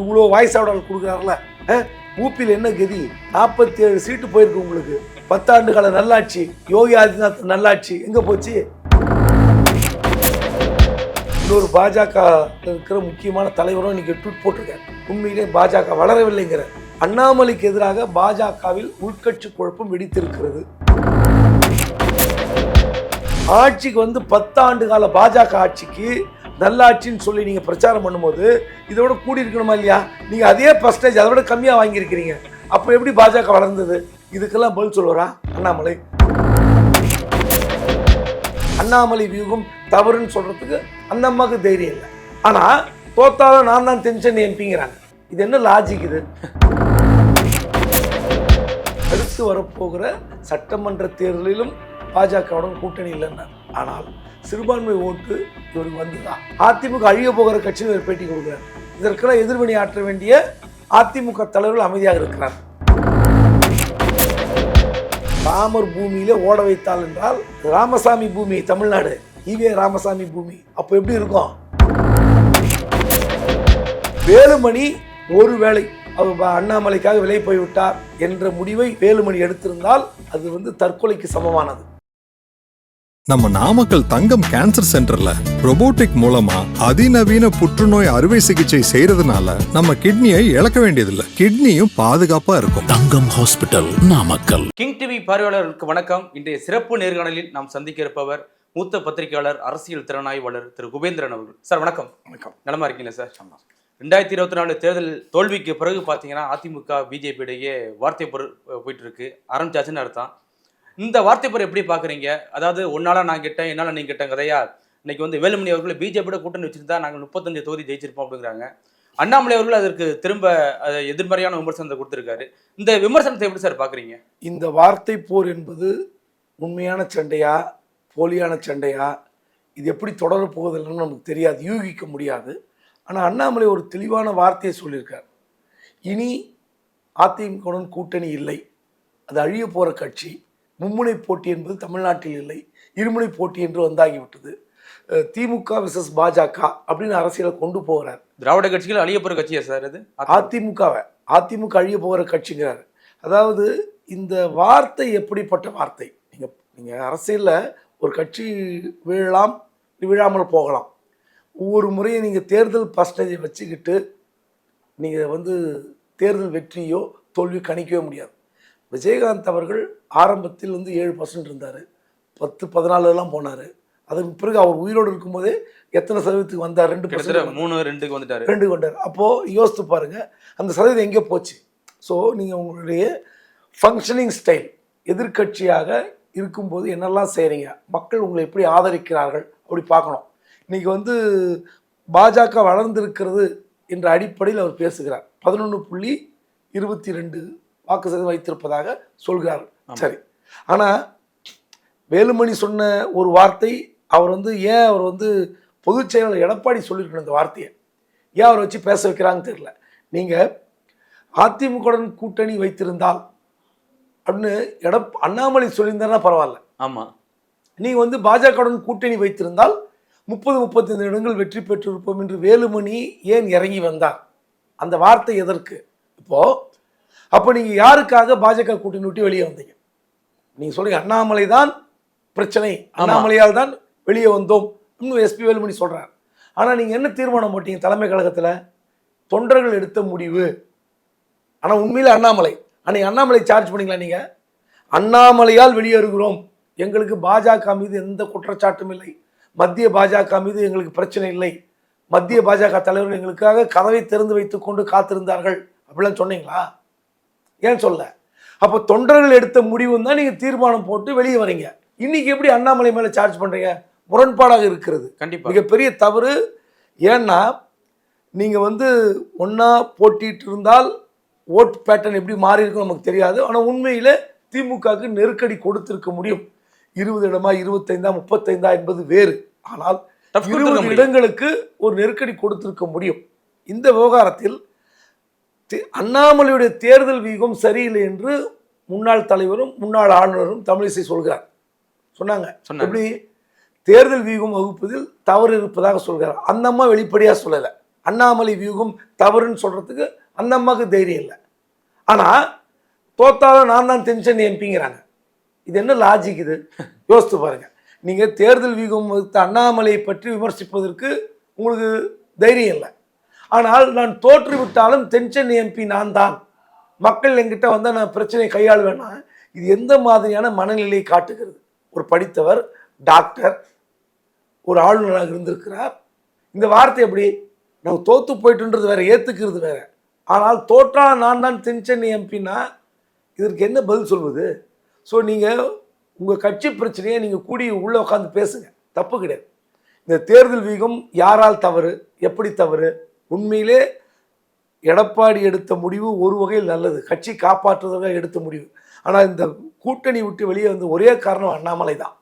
இவ்வளோ voice order கொடுக்குறாருல ஊப்பியில் என்ன கதி? நாற்பத்தி ஏழு சீட்டு போயிருக்கு உங்களுக்கு. பத்தாண்டு கால நல்லாட்சி. யோகி ஆதித்யநாத் நல்லாட்சி. எங்கே போச்சு? இன்னொரு பாஜக இருக்கிற முக்கியமான தலைவரும் இன்னைக்கு ட்வீட் போட்டிருக்காரு. உண்மையிலே பாஜக வளரவில்லைங்கிற. அண்ணாமலைக்கு எதிராக பாஜகவில் உள்கட்சி குழப்பம் வெடித்திருக்கிறது. ஆட்சிக்கு வந்து பத்தாண்டு கால பாஜக ஆட்சிக்கு நல்லாட்சின்னு சொல்லி நீங்கள் பிரச்சாரம் பண்ணும்போது இதோட கூடி இருக்கணுமா இல்லையா? நீங்கள் அதே பர்சன்டேஜ் அதை விட கம்மியாக வாங்கியிருக்கிறீங்க. அப்போ எப்படி பாஜக வளர்ந்தது? இதுக்கெல்லாம் பதில் சொல்லுவாரா? அண்ணாமலை. அண்ணாமலை வியூகம் தவறுன்னு சொல்கிறதுக்கு அந்த அம்மாவுக்கு தைரியம் இல்லை. ஆனால் தோத்தாலும் நான் தான் டென்ஷன் எம்பிங்கிறாங்க. இது என்ன லாஜிக் இது? அடுத்து வரப்போகிற சட்டமன்ற தேர்தலிலும் பாஜகவுடன் கூட்டணி இல்லைன்னார் ஆனால் சிறுபான்மை ஓட்டு இவருக்கு வந்துதான். அதிமுக அழிய போகிற கட்சியில் பேட்டி கொடுக்குறார். இதற்கெல்லாம் எதிர்வினை ஆற்ற வேண்டிய அதிமுக தலைவர்கள் அமைதியாக இருக்கிறார். ராமர் பூமியில ஓட வைத்தால் என்றால் ராமசாமி பூமி தமிழ்நாடு. ஈவே ராமசாமி பூமி. அப்போ எப்படி இருக்கும்? வேலுமணி ஒருவேளை அவர் அண்ணாமலைக்காக விலை போய்விட்டார் என்ற முடிவை வேலுமணி எடுத்திருந்தால் அது வந்து தற்கொலைக்கு சமமானது. நம்ம நாமக்கல் தங்கம் கேன்சர் சென்டர்ல robotic மூலமா அதிநவீன புற்றுநோய் அறுவை சிகிச்சை செய்யறதுனால நம்ம கிட்னியை இழக்க வேண்டியதில்லை. கிட்னியும் பாதுகாப்பா இருக்கும். Thangam hospital Namakkal. King TV பார்வையாளர்களுக்கு வணக்கம். இன்றைய சிறப்பு நேர்காணலில் நாம் சந்திக்க இருப்பவர் மூத்த பத்திரிகையாளர் அரசியல் திறனாய்வாளர் திரு குபேந்திரன் அவர்கள். சார் வணக்கம். வணக்கம். நலமா இருக்கீங்களா சார்? ரெண்டாயிரத்தி இருபத்தி நாலு தேர்தல் தோல்விக்கு பிறகு பார்த்தீங்கன்னா அதிமுக பிஜேபி இடையே வார்த்தை பொரு போயிட்டு இருக்கு. ஆரம்பிச்சாச்சுன்னு அர்த்தம். இந்த வார்த்தை பேர் எப்படி பார்க்குறீங்க? அதாவது ஒன்னால நான் கிட்டேன் என்னால் நீ கிட்டேன் கதையா? இன்னைக்கு வந்து வேலுமணி அவர்கள் பிஜேபியோட கூட்டணி வச்சிருந்தா நாங்கள் முப்பத்தஞ்சு தொகுதி ஜெயிச்சிருப்போம் அப்படிங்கிறாங்க. அண்ணாமலை அவர்கள் அதற்கு திரும்ப எதிர்மறையான விமர்சனத்தை கொடுத்துருக்காரு. இந்த விமர்சனத்தை எப்படி சார் பார்க்குறீங்க? இந்த வார்த்தை போர் என்பது உண்மையான சண்டையா போலியான சண்டையா? இது எப்படி தொடரப் போகுதுன்னு நமக்கு தெரியாது யூகிக்க முடியாது. ஆனால் அண்ணாமலை ஒரு தெளிவான வார்த்தையை சொல்லியிருக்கார். இனி அதிமுகவுடன் கூட்டணி இல்லை. அது அழிய போகிற கட்சி. மும்முனை போட்டி என்பது தமிழ்நாட்டில் இல்லை. இருமுனை போட்டி என்று வந்தாகிவிட்டது. திமுக விசஸ் பாஜக அப்படின்னு அரசியலை கொண்டு போகிறார். திராவிட கட்சிகள் அழிய போகிற கட்சியா சார் அது? அதிமுகவை. அதிமுக அழிய போகிற கட்சிங்கிறார். அதாவது இந்த வார்த்தை எப்படிப்பட்ட வார்த்தை? நீங்கள் நீங்கள் அரசியலில் ஒரு கட்சி வீழலாம் விழாமல் போகலாம். ஒவ்வொரு முறையும் நீங்கள் தேர்தல் பர்சன்டேஜை வச்சுக்கிட்டு நீங்கள் வந்து தேர்தல் வெற்றியோ தோல்வியோ கணிக்கவே முடியாது. விஜயகாந்த் அவர்கள் ஆரம்பத்தில் வந்து ஏழு பர்சன்ட் இருந்தார். பத்து பதினாலுலாம் போனார். அதற்கு பிறகு அவர் உயிரோடு இருக்கும்போதே எத்தனை சதவீதத்துக்கு வந்தார்? ரெண்டு பர்சன்ட் மூணு ரெண்டுக்கு வந்துட்டாரு. ரெண்டு கொண்டார் அப்போது யோசித்து பாருங்கள் அந்த சதவீதம் எங்கே போச்சு? ஸோ நீங்கள் உங்களுடைய ஃபங்க்ஷனிங் ஸ்டைல் எதிர்க்கட்சியாக இருக்கும்போது என்னெல்லாம் செய்கிறீங்க மக்கள் உங்களை எப்படி ஆதரிக்கிறார்கள்? அப்படி பார்க்கணும். இன்றைக்கி வந்து பாஜக வளர்ந்திருக்கிறது என்ற அடிப்படையில் அவர் பேசுகிறார். பதினொன்று புள்ளி இருபத்தி ரெண்டு வாக்கு சதவீதம் வைத்திருப்பதாக சொல்கிறார் சரி. ஆனால் வேலுமணி சொன்ன ஒரு வார்த்தை அவர் வந்து ஏன் அவர் வந்து பொதுச் செயலாளர் எடப்பாடி சொல்லியிருக்கணும் இந்த வார்த்தையை? ஏன் அவரை வச்சு பேச வைக்கிறாங்கன்னு தெரியல. நீங்கள் அதிமுகவுடன் கூட்டணி வைத்திருந்தால் அப்படின்னு எடப் அண்ணாமலை சொல்லியிருந்தாருன்னா பரவாயில்ல. ஆமா. நீங்கள் வந்து பாஜகவுடன் கூட்டணி வைத்திருந்தால் முப்பது முப்பத்தைந்து இடங்கள் வெற்றி பெற்றிருப்போம் என்று வேலுமணி ஏன் இறங்கி வந்தார்? அந்த வார்த்தை எதற்கு? இப்போ அப்போ நீங்கள் யாருக்காக பாஜக கூட்டணி விட்டு வெளியே வந்தீங்க? நீங்கள் சொல்றீங்க அண்ணாமலை தான் பிரச்சனை அண்ணாமலையால் தான் வெளியே வந்தோம் இன்னும் எஸ்பி வேலுமணி சொல்றார். ஆனால் நீங்கள் என்ன தீர்மானம் போட்டீங்க தலைமை கழகத்தில்? தொண்டர்கள் எடுத்த முடிவு. ஆனால் உண்மையில் அண்ணாமலை. அன்னைக்கு அண்ணாமலை சார்ஜ் பண்ணீங்களா நீங்கள் அண்ணாமலையால் வெளியேறுகிறோம். எங்களுக்கு பாஜக மீது எந்த குற்றச்சாட்டும் இல்லை. மத்திய பாஜக மீது எங்களுக்கு பிரச்சனை இல்லை. மத்திய பாஜக தலைவர்கள் எங்களுக்காக கதவை திறந்து வைத்துக்கொண்டு காத்திருந்தார்கள். அப்படிலாம் சொன்னீங்களா? ஏன் சொல்ல. அப்போ தொண்டர்கள் எடுத்த முடிவு தான் நீங்கள் தீர்மானம் போட்டு வெளியே வரீங்க. இன்னைக்கு எப்படி அண்ணாமலை மேலே சார்ஜ் பண்ணுறீங்க முரண்பாடாக இருக்கிறது. கண்டிப்பா. மிகப்பெரிய தவறு. ஏன்னா நீங்கள் வந்து ஒன்றா போட்டிட்டு இருந்தால் ஓட் பேட்டர்ன் எப்படி மாறி இருக்கும் நமக்கு தெரியாது. ஆனால் உண்மையில் திமுகவுக்கு நெருக்கடி கொடுத்திருக்க முடியும். இருபது இடமா இருபத்தைந்தா முப்பத்தைந்தா என்பது வேறு. ஆனால் இருபது. இடங்களுக்கு ஒரு நெருக்கடி கொடுத்திருக்க முடியும். இந்த விவகாரத்தில் அண்ணாமலையுடைய தேர்தல் வீகம் சரியில்லை என்று முன்னாள் தலைவரும் முன்னாள் ஆளுநரும் தமிழிசை சொல்கிறார். சொன்னாங்க. எப்படி? தேர்தல் வீகம் வகுப்பதில் தவறு இருப்பதாக சொல்கிறார். அந்த அம்மா வெளிப்படையாக சொல்லலை. அண்ணாமலை வியூகம் தவறுன்னு சொல்கிறதுக்கு அந்த அம்மாவுக்கு தைரியம் இல்லை. ஆனால் தோத்தாலும் நான் தான் தென்சென்னை எம்பிங்கிறாங்க. இது என்ன லாஜிக் இது? யோசித்து பாருங்க. நீங்கள் தேர்தல் வியூகம் வகுத்த அண்ணாமலையை பற்றி விமர்சிப்பதற்கு உங்களுக்கு தைரியம் இல்லை. ஆனால் நான் தோற்றுவிட்டாலும் தென்சென்னை எம்பி நான் தான் மக்கள் என்கிட்ட வந்தால் நான் பிரச்சனையை கையாளுவேன்னா இது எந்த மாதிரியான மனநிலையை காட்டுகிறது? ஒரு படித்தவர் டாக்டர் ஒரு ஆளுநராக இருந்திருக்கிறார். இந்த வார்த்தை எப்படி? நம்ம தோத்து போயிட்டுன்றது வேற ஏற்றுக்கிறது வேற. ஆனால் தோற்றா நான் தான் தென்சென்னை எம்பின்னா இதற்கு என்ன பதில் சொல்வது? ஸோ நீங்கள் உங்கள் கட்சி பிரச்சனையை நீங்கள் கூடி உள்ளே உட்காந்து பேசுங்க. தப்பு கிடையாது. இந்த தேர்தல் வீகம் யாரால் தவறு? எப்படி தவறு? உண்மையிலே எடப்பாடி எடுத்த முடிவு ஒரு வகையில் நல்லது. கட்சி காப்பாற்றுவதற்காக எடுத்த முடிவு. ஆனால் இந்த கூட்டணி விட்டு வெளியே வந்து ஒரே காரணம் அண்ணாமலை தான்.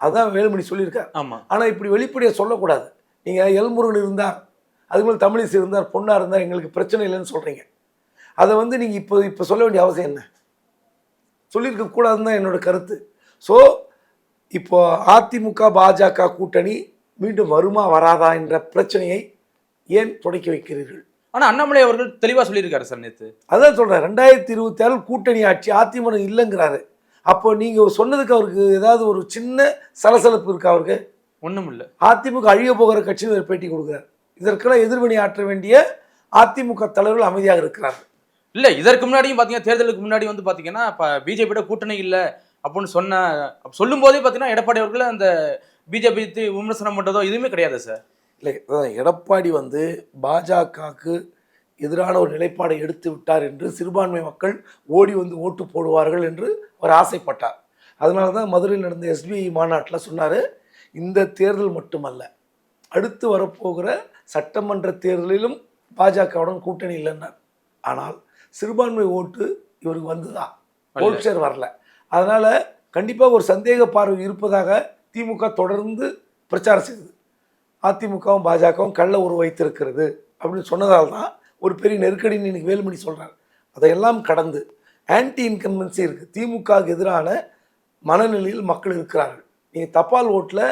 அதான் வேலுமணி சொல்லியிருக்கார். ஆமா. ஆனால் இப்படி வெளிப்படையாக சொல்லக்கூடாது. நீங்கள் எல்முருகன் இருந்தார் மேலே தமிழிசை இருந்தார் பொண்ணாக இருந்தார் எங்களுக்கு பிரச்சனை இல்லைன்னு சொல்கிறீங்க அதை வந்து நீங்கள் இப்போ இப்போ சொல்ல வேண்டிய அவசியம் என்ன? சொல்லியிருக்க கூடாதுன்னு தான் என்னோட கருத்து. ஸோ இப்போ அதிமுக பாஜக கூட்டணி மீண்டும் வருமா வராதா என்ற பிரச்சனையை ஏன் தொடக்கி வைக்கிறீர்கள்? ஆனா அண்ணாமலை அவர்கள் தெளிவா சொல்லியிருக்காரு சார் நேத்து. அதான் சொல்கிறேன் ரெண்டாயிரத்தி இருபத்தி ஆறு கூட்டணி ஆட்சி அதிமுக இல்லைங்கிறாரு. அப்போ நீங்கள் சொன்னதுக்கு அவருக்கு ஏதாவது ஒரு சின்ன சலசலப்பு இருக்கா அவருக்கு? ஒண்ணும் இல்ல. அதிமுக அழிய போகிற ஒரு பேட்டி கொடுக்குறார். இதற்கெல்லாம் எதிர்வினை ஆற்ற வேண்டிய அதிமுக தலைவர்கள் அமைதியாக இருக்கிறார்கள். இல்ல இதற்கு முன்னாடியும் பாத்தீங்கன்னா தேர்தலுக்கு முன்னாடி வந்து பாத்தீங்கன்னா இப்ப பிஜேபியோட கூட்டணி இல்ல அப்படின்னு சொன்ன சொல்லும் போதே பாத்தீங்கன்னா எடப்பாடி அவர்கள் அந்த பிஜேபி விமர்சனம் பண்றதோ எதுவுமே கிடையாது சார். இல்லை எடப்பாடி வந்து பாஜகவுக்கு எதிரான ஒரு நிலைப்பாடை எடுத்து விட்டார் என்று சிறுபான்மை மக்கள் ஓடி வந்து ஓட்டு போடுவார்கள் என்று அவர் ஆசைப்பட்டார். அதனால தான் மதுரையில் நடந்த எஸ்பிஐ மாநாட்டில் சொன்னார் இந்த தேர்தல் மட்டுமல்ல அடுத்து வரப்போகிற சட்டமன்ற தேர்தலிலும் பாஜகவுடன் கூட்டணி இல்லைன்னார். ஆனால் சிறுபான்மை ஓட்டு இவருக்கு வந்துதான் ஓட் ஷேர் வரல. அதனால் கண்டிப்பாக ஒரு சந்தேக பார்வை இருப்பதாக திமுக தொடர்ந்து பிரச்சாரம் செய்தது. அதிமுகவும் பாஜகவும் கள்ள உருவ வைத்திருக்கிறது அப்படின்னு சொன்னதால் தான் ஒரு பெரிய நெருக்கடின்னு இன்னைக்கு வேலுமணி சொல்கிறார் அதையெல்லாம் கடந்து ஆன்டி இன்கம்பன்சி இருக்குது திமுகவுக்கு எதிரான மனநிலையில் மக்கள் இருக்கிறார்கள். நீங்கள் தபால் ஓட்டில்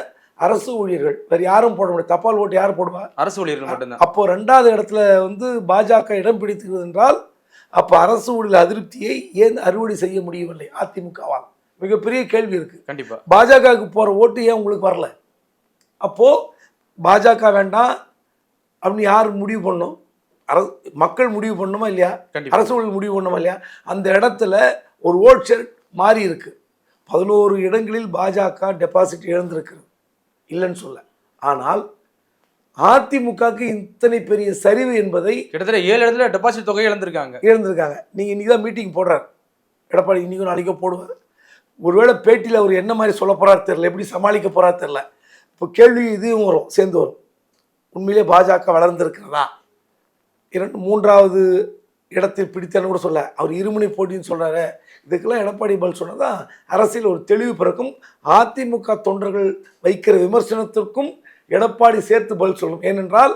அரசு ஊழியர்கள் வேறு யாரும் போட முடியாது. தபால் ஓட்டு யார் போடுவா? அரசு ஊழியர்கள் மட்டும்தான். அப்போ ரெண்டாவது இடத்துல வந்து பாஜக இடம் பிடித்துகிறது என்றால் அப்போ அரசு ஊழியர் அதிருப்தியை ஏன் அறுவடை செய்ய முடியவில்லை அதிமுகவால்? மிகப்பெரிய கேள்வி இருக்கு. கண்டிப்பா. பாஜகவுக்கு போற ஓட்டு ஏன் உங்களுக்கு வரல? அப்போ பாஜக வேண்டாம் அப்படின்னு யார் முடிவு பண்ணணும் அரசு மக்கள் முடிவு பண்ணணுமா இல்லையா? கண்டிப்பா. அரசு ஊழியர் முடிவு பண்ணணுமா இல்லையா? அந்த இடத்துல ஒரு ஓட் ஷேர் மாறி இருக்கு. பதினோரு இடங்களில் பாஜக டெபாசிட் இழந்திருக்கிறது. இல்லைன்னு சொல்ல. ஆனால் அதிமுகவுக்கு இத்தனை பெரிய சரிவு என்பதை கிட்டத்தட்ட ஏழு இடத்துல டெபாசிட் தொகை இழந்திருக்காங்க. இழந்திருக்காங்க. நீங்கள் இன்றைக்கி தான் மீட்டிங் போடுறார். எடப்பாடி இன்றைக்கும் நாளைக்கோ போடுவார். ஒருவேளை பேட்டியில் அவர் என்ன மாதிரி சொல்ல போகிறார் தெரில எப்படி சமாளிக்க போகிறார் தெரில இப்போ கேள்வி இதுவும் வரும் சேர்ந்து வரும். உண்மையிலே பாஜக வளர்ந்திருக்கிறதா? இரண்டு மூன்றாவது இடத்தில் பிடித்தன்னு கூட சொல்ல அவர் இருமுனை போட்டின்னு சொல்கிறாரு இதுக்கெல்லாம் எடப்பாடி பதில் சொன்னதான் அரசியல் ஒரு தெளிவு பிறக்கும் அதிமுக தொண்டர்கள் வைக்கிற விமர்சனத்திற்கும் எடப்பாடி சேர்த்து பதில் சொல்லணும் ஏனென்றால்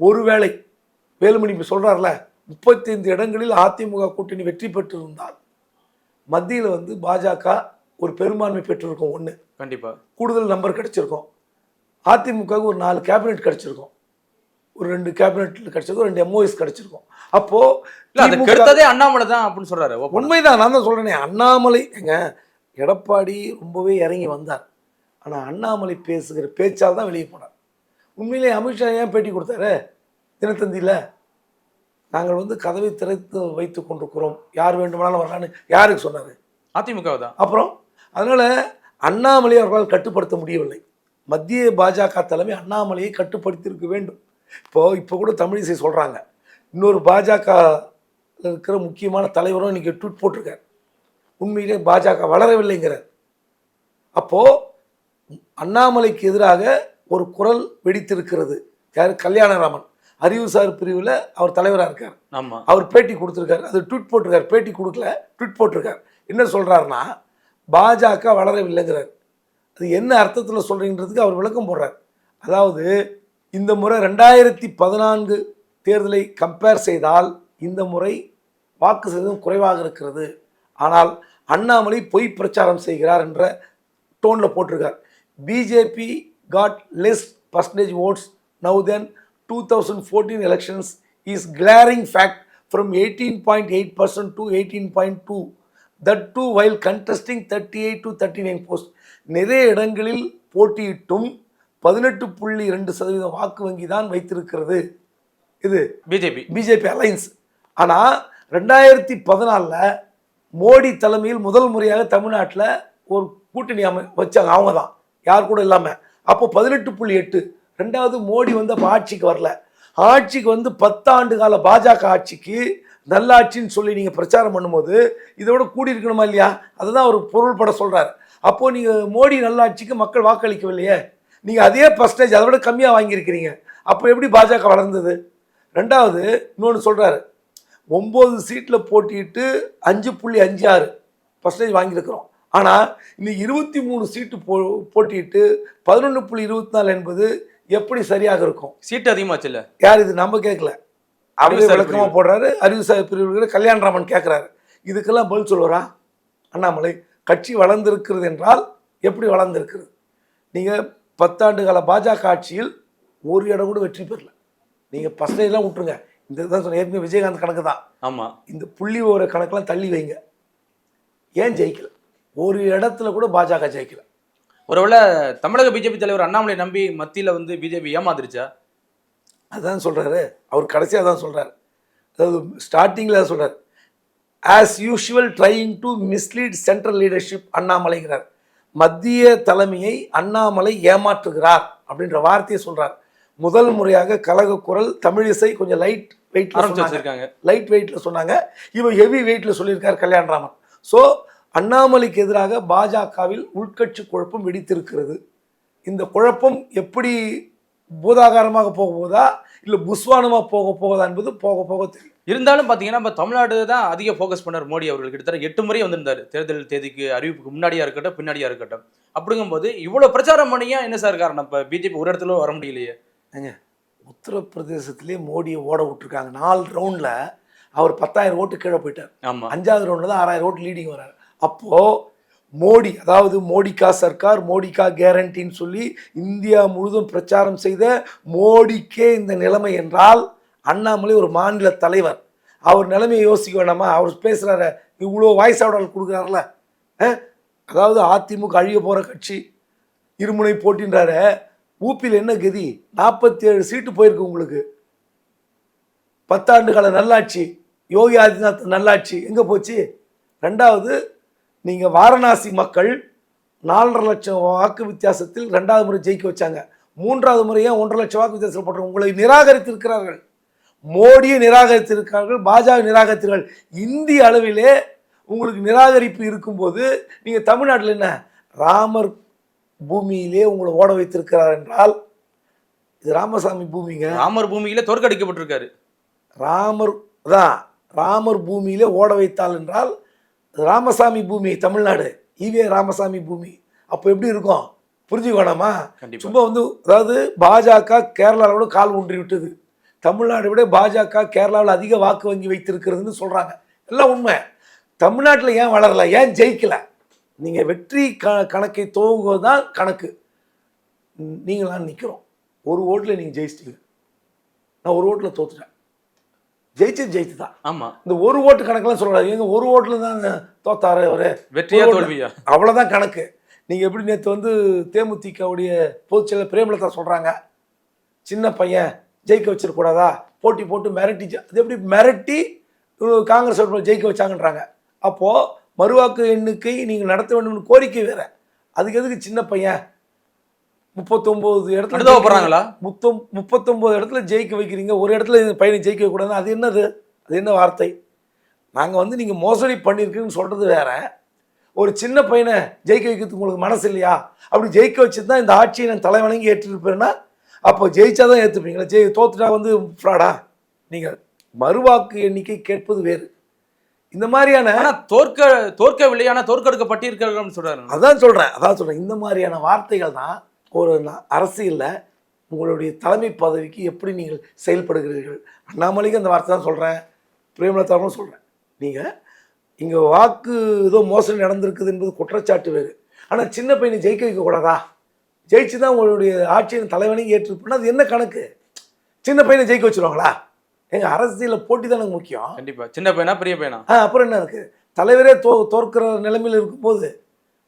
ஒருவேளை வேலுமணி இப்போ சொல்கிறார்ல முப்பத்தைந்து இடங்களில் அதிமுக கூட்டணி வெற்றி பெற்றிருந்தால் மத்தியில் வந்து பாஜக ஒரு பெரும்பான்மை பெற்றிருக்கும் ஒன்று கண்டிப்பா. கூடுதல் நம்பர் கிடைச்சிருக்கும். அதிமுகவுக்கு ஒரு நாலு கேபினெட் கிடைச்சிருக்கும். ஒரு ரெண்டு கேபினெட் கிடைச்சிருக்கும் ரெண்டு எம்ஓஎஸ் கிடைச்சிருக்கும். அப்போ இல்ல அதை திமுக கெடுத்ததே அண்ணாமலை தான் அப்படின்னு ஆ. உண்மைதான் நான் தான் சொல்றேனே. அண்ணாமலை எங்க எடப்பாடி ரொம்பவே இறங்கி வந்தார். ஆனா அண்ணாமலை பேசுகிற பேச்சால் தான் வெளியே போனார். உண்மையிலே அமித்ஷா ஏன் பேட்டி கொடுத்தாரு? தினத்தந்தியில். நாங்கள் வந்து கதவை திறந்து வைத்து கொண்டிருக்கிறோம். யார் வேண்டுமானாலும் வரலான்னு யாருக்கு சொன்னார்? அதிமுக தான் அப்புறம் அதனால அண்ணாமலை அவர்களால் கட்டுப்படுத்த முடியவில்லை. மத்திய பாஜக தலைமை அண்ணாமலையை கட்டுப்படுத்தியிருக்க வேண்டும். இப்போ இப்போ கூட தமிழிசை சொல்றாங்க. இன்னொரு பாஜக இருக்கிற முக்கியமான தலைவரும் இன்னைக்கு ட்வீட் போட்டிருக்கார். உண்மையிலே பாஜக வளரவில்லைங்கிறார். அப்போ அண்ணாமலைக்கு எதிராக ஒரு குரல் வெடித்திருக்கிறது. யார்? கல்யாணராமன். அறிவுசார் பிரிவில் அவர் தலைவராக இருக்கார். ஆமா. அவர் பேட்டி கொடுத்துருக்காரு. அது ட்வீட் போட்டிருக்காரு. பேட்டி கொடுக்கல ட்வீட் போட்டிருக்காரு. என்ன சொல்றாருன்னா பாஜக வளரவில்லைங்கிறார். அது என்ன அர்த்தத்தில் சொல்றீங்கிறதுக்கு அவர் விளக்கம் போடுறார். அதாவது இந்த முறை ரெண்டாயிரத்தி பதினான்கு தேர்தலை கம்பேர் செய்தால் இந்த முறை வாக்கு சதவீதம் குறைவாக இருக்கிறது. ஆனால் அண்ணாமலை பொய் பிரச்சாரம் செய்கிறார் என்ற டோனில் போட்டிருக்கார். BJP got less percentage votes now then two thousand fourteen elections is glaring fact from eighteen point eight percent to eighteen point two that too while contesting thirty eight to thirty nine post நிறைய இடங்களில் போட்டியிட்டும் பதினெட்டு புள்ளி ரெண்டு சதவீதம் வாக்கு வங்கி தான் வைத்திருக்கிறது. இது பிஜேபி. பிஜேபி அலைன்ஸ் ஆனால் ரெண்டாயிரத்தி பதினாலில் மோடி தலைமையில் முதல் முறையாக தமிழ்நாட்டில் ஒரு கூட்டணி அமை வச்சாங்க. அவங்க தான் யார் கூட இல்லாமல் அப்போ பதினெட்டு புள்ளி எட்டு. ரெண்டாவது மோடி வந்து அப்போ ஆட்சிக்கு வரல. ஆட்சிக்கு வந்து பத்தாண்டு கால பாஜக ஆட்சிக்கு நல்லாட்சின்னு சொல்லி நீங்கள் பிரச்சாரம் பண்ணும்போது இதோட கூடி இருக்கணுமா இல்லையா? அதுதான் அவர் பொருள்பட சொல்கிறார் அப்போது நீங்கள் மோடி நல்லாட்சிக்கு மக்கள் வாக்களிக்கவில்லையே? நீங்கள் அதே பர்சன்டேஜ் அதை விட கம்மியாக வாங்கியிருக்கிறீங்க. அப்போ எப்படி பாஜக வளர்ந்தது? ரெண்டாவது இன்னொன்று சொல்கிறாரு ஒம்பது சீட்டில் போட்டியிட்டு அஞ்சு புள்ளி அஞ்சு ஆறு பர்சன்டேஜ் வாங்கியிருக்கிறோம். ஆனால் இன்னைக்கு இருபத்தி மூணு சீட்டு போ போட்டியிட்டு பதினொன்று புள்ளி இருபத்தி நாலு என்பது எப்படி சரியாக இருக்கும்? சீட்டு அதிகமாச்சு இல்ல யார் இது? நம்ம கேட்கல. அவரே விளக்கமாக. போடுறாரு. அறிவுசார் பிரிவுகளை கல்யாணராமன் கேட்குறாரு இதுக்கெல்லாம் பதில் சொல்லுவாரா? அண்ணாமலை கட்சி வளர்ந்திருக்கிறது என்றால் எப்படி வளர்ந்திருக்கிறது? நீங்கள் பத்தாண்டு கால பாஜக ஆட்சியில் ஒரு இடம் கூட வெற்றி பெறல. நீங்கள் பர்சன்டேஜ்லாம் விட்டுருங்க. இந்த இதுதான் சொன்னேன் ஏற்கனவே விஜயகாந்த் கணக்கு தான். ஆமா. இந்த புள்ளி ஒரு கணக்கெல்லாம் தள்ளி வைங்க. ஏன் ஜெயிக்கல? ஒரு இடத்துல கூட பாஜக ஜெயிக்கல. ஒருவேளை தமிழக பிஜேபி தலைவர் அண்ணாமலை நம்பி மத்தியில வந்து பிஜேபி ஏமாந்துருச்சா? அதான் சொல்கிறாரு அவர் கடைசியாக தான் சொல்கிறார் அதாவது ஸ்டார்டிங்கில் சொல்கிறார் as usual trying to mislead central leadership அண்ணாமலைங்கிறார். மத்திய தலைமையை அண்ணாமலை ஏமாற்றுகிறார் அப்படின்ற வார்த்தையை சொல்கிறார் முதல் முறையாக கலக குரல் தமிழிசை கொஞ்சம் லைட் ஆரம்பிச்சு வெயிட் வச்சிருக்காங்க. லைட் வெயிட்டில் சொன்னாங்க. இவர் ஹெவி வெயிட்டில் சொல்லியிருக்கார் கல்யாணராமன். ஸோ அண்ணாமலைக்கு எதிராக பாஜகவில் உள்கட்சி குழப்பம் வெடித்திருக்கிறது. இந்த குழப்பம் எப்படி பூதாகாரமாக போக போதா இல்லை புஸ்வானமாக போக போகுதா என்பது போக போக தெரியும். இருந்தாலும் பாத்தீங்கன்னா நம்ம தமிழ்நாடு தான் அதிக ஃபோக்கஸ் பண்ணார் மோடி அவர்கள். கிட்டத்தட்ட எட்டு முறை வந்திருந்தாரு. தேர்தல் தேதிக்கு அறிவிப்புக்கு முன்னாடியா இருக்கட்டும் பின்னாடியா இருக்கட்டும். அப்படிங்கும்போது இவ்வளவு பிரச்சாரம் பண்ணியா? என்ன சார் காரணம்? இப்ப பிஜேபி ஒரு இடத்துல வர முடியலையே. உத்தரப்பிரதேசத்திலே மோடியை ஓட விட்டுருக்காங்க. நாலு ரவுண்டில் அவர் பத்தாயிரம் ஓட்டு கீழே போயிட்டார். ஆமா. அஞ்சாவது ரவுண்டில் தான் ஆறாயிரம் ஓட்டு லீடிங் வராரு. அப்போது மோடி அதாவது மோடிக்கா சர்க்கார் மோடிக்கா கேரண்டின்னு சொல்லி இந்தியா முழுதும் பிரச்சாரம் செய்த மோடிக்கே இந்த நிலைமை என்றால் அண்ணாமலை ஒரு மாநில தலைவர். அவர் நிலைமையை யோசிக்க வேணாமா அவர் பேசுகிறாரு இவ்வளோ வாய்ஸ் ஆர்டர் கொடுக்குறாருல. அதாவது அதிமுக அழிய போகிற கட்சி. இருமுனை போட்டின்றாரு. ஊப்பியில் என்ன கதி? நாற்பத்தி ஏழு சீட்டு போயிருக்கு உங்களுக்கு. பத்தாண்டு கால நல்லாட்சி. யோகி ஆதித்யநாத் நல்லாட்சி. எங்கே போச்சு? ரெண்டாவது நீங்கள் வாரணாசி மக்கள் நாலரை லட்சம் வாக்கு வித்தியாசத்தில் ரெண்டாவது முறை ஜெயிக்க வச்சாங்க. மூன்றாவது முறையாக ஒன்றரை லட்சம் வாக்கு வித்தியாசத்தில் போட்டு உங்களை நிராகரித்திருக்கிறார்கள். மோடியை நிராகரித்திருக்கிறார்கள் பாஜக நிராகரித்தீர்கள் இந்திய அளவிலே உங்களுக்கு நிராகரிப்பு இருக்கும்போது நீங்கள் தமிழ்நாட்டில் என்ன? ராமர் பூமியிலே உங்களை ஓட வைத்திருக்கிறார் என்றால் இது ராமசாமி பூமிங்க. ராமர் பூமியில தோற்கடிக்கப்பட்டிருக்காரு. ராமர் தான் ராமர் பூமியிலே ஓட வைத்தால் என்றால் ராமசாமி பூமி தமிழ்நாடு. ஈவே ராமசாமி பூமி. அப்போ எப்படி இருக்கும்? புரிஞ்சுக்க வேணாமா? கண்டிப்பா. சும்மா வந்து அதாவது பாஜக கேரளாவோட கால் ஊன்றி விட்டது. தமிழ்நாடை விட பாஜக கேரளாவில் அதிக வாக்கு வங்கி வைத்திருக்கிறதுன்னு சொல்கிறாங்க எல்லாம் உண்மை. தமிழ்நாட்டில் ஏன் வளரல? ஏன் ஜெயிக்கல? நீங்கள் வெற்றி க கணக்கை துவங்குவது தான் கணக்கு. நீங்களாம் நிற்கிறோம் ஒரு ஓட்டில் நீங்கள் ஜெயிச்சிட்டீங்க. நான் ஒரு ஓட்டில் தோத்துட்டேன். ஜெயிச்சு ஜெயித்து தான் ஆமா. இந்த ஒரு ஓட்டு கணக்கெல்லாம் சொல்லக்கூடாது. எங்க ஒரு ஓட்டில் தான் தோத்தாரு அவரு. வெற்றியா. தோல்வியா? அவ்வளோதான் கணக்கு. நீங்கள் எப்படி நேற்று வந்து தேமுதிகவுடைய பொதுச்செயலர் பிரேமலதா சொல்கிறாங்க சின்ன பையன் ஜெயிக்க வச்சிருக்கூடாதா போட்டி போட்டு மிரட்டி அது எப்படி மிரட்டி இவங்க காங்கிரஸ் வேட்பாளர் ஜெயிக்க வச்சாங்கன்றாங்க. அப்போது மறுவாக்கு எண்ணிக்கை நீங்கள் நடத்த வேண்டும்னு கோரிக்கை வேற. அதுக்கு எதுக்கு சின்ன பையன் முப்பத்தொம்போது இடத்துல அனுதாபப்படுறாங்களா முத்தம் முப்பத்தொம்போது இடத்துல ஜெயிக்க வைக்கிறீங்க. ஒரு இடத்துல இந்த பையனை ஜெயிக்க வைக்கக்கூடாது. அது என்னது? அது என்ன வார்த்தை? நாங்கள் வந்து நீங்கள் மோசடி பண்ணியிருக்கீங்கன்னு சொல்கிறது வேற. ஒரு சின்ன பையனை ஜெயிக்க வைக்கிறதுக்கு உங்களுக்கு மனசு இல்லையா? அப்படி ஜெயிக்க வச்சு தான் இந்த ஆட்சியை நான் தலை வணங்கி ஏற்றிருப்பேன்னா அப்போ ஜெயிச்சா தான் ஏற்றுப்பீங்களா ஜெயி தோத்துட்டா வந்து ஃப்ராடா நீங்கள் மறுவாக்கு எண்ணிக்கை கேட்பது வேறு. இந்த மாதிரியான தோற்க தோற்கவில்லை ஆனா தோற்கெடுக்கப்பட்டிருக்கிறார்கள் சொல்றாரு. அதான் சொல்கிறேன் அதான் சொல்கிறேன் இந்த மாதிரியான வார்த்தைகள் தான் ஒரு அரசியல்ல உங்களுடைய தலைமை பதவிக்கு எப்படி நீங்கள் செயல்படுகிறீர்கள்? அண்ணாமலைக்கு அந்த வார்த்தை தான் சொல்கிறேன் பிரேமலதாவும் சொல்கிறேன் நீங்கள் இங்கே வாக்கு ஏதோ மோசடி நடந்திருக்குது என்பது குற்றச்சாட்டு வேறு. ஆனால் சின்ன பையனை ஜெயிக்க வைக்கக்கூடாதா? ஜெயிச்சு தான் உங்களுடைய ஆட்சியின் தலைவனையும் ஏற்றிருப்பேன்னா அது என்ன கணக்கு? சின்ன பையனை ஜெயிக்க வச்சிருவாங்களா? எங்க அரசியலில் போட்டி தானே முக்கியம். கண்டிப்பா. சின்ன பையனா பெரிய பையனா? ஆ அப்புறம் என்ன இருக்கு? தலைவரே தோ தோற்கிற நிலைமையில் இருக்கும்போது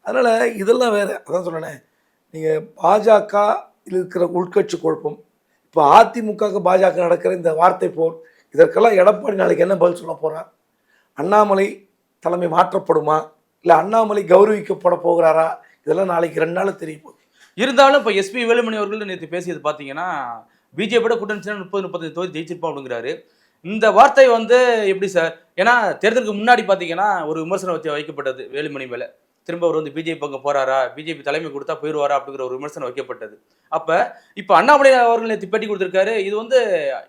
அதனால இதெல்லாம் வேற. அதான் சொன்னேனே நீங்கள் பாஜக இருக்கிற உள்கட்சி குழப்பம் இப்போ அதிமுக பாஜக நடக்கிற இந்த வார்த்தை போர் இதற்கெல்லாம் எடப்பாடி நாளைக்கு என்ன பதில் சொல்ல போகிறார் அண்ணாமலை தலைமை மாற்றப்படுமா? இல்லை அண்ணாமலை கௌரவிக்கப்பட போகிறாரா? இதெல்லாம் நாளைக்கு ரெண்டு நாள் தெரிய போகுது. இருந்தாலும் இப்போ எஸ்பி வேலுமணி அவர்கள் நேற்று பேசியது பார்த்தீங்கன்னா பிஜேபியோட கூட்டணி முப்பது முப்பத்தஞ்சு தொகுதி ஜெயிச்சிருப்போம் அப்படிங்கிறாரு. இந்த வார்த்தை வந்து எப்படி சார்? ஏன்னா தேர்தலுக்கு முன்னாடி பார்த்தீங்கன்னா ஒரு விமர்சனம் வச்சு வைக்கப்பட்டது வேலுமணி மேலே. திரும்ப அவர் வந்து பிஜேபி பக்கம் போறாரா? பிஜேபி தலைமை கொடுத்தா போயிடுவாரா அப்படிங்கிற ஒரு விமர்சனம் வைக்கப்பட்டது. அப்ப இப்போ அண்ணாமலை அவர்கள் நேற்று பேட்டி கொடுத்திருக்காரு. இது வந்து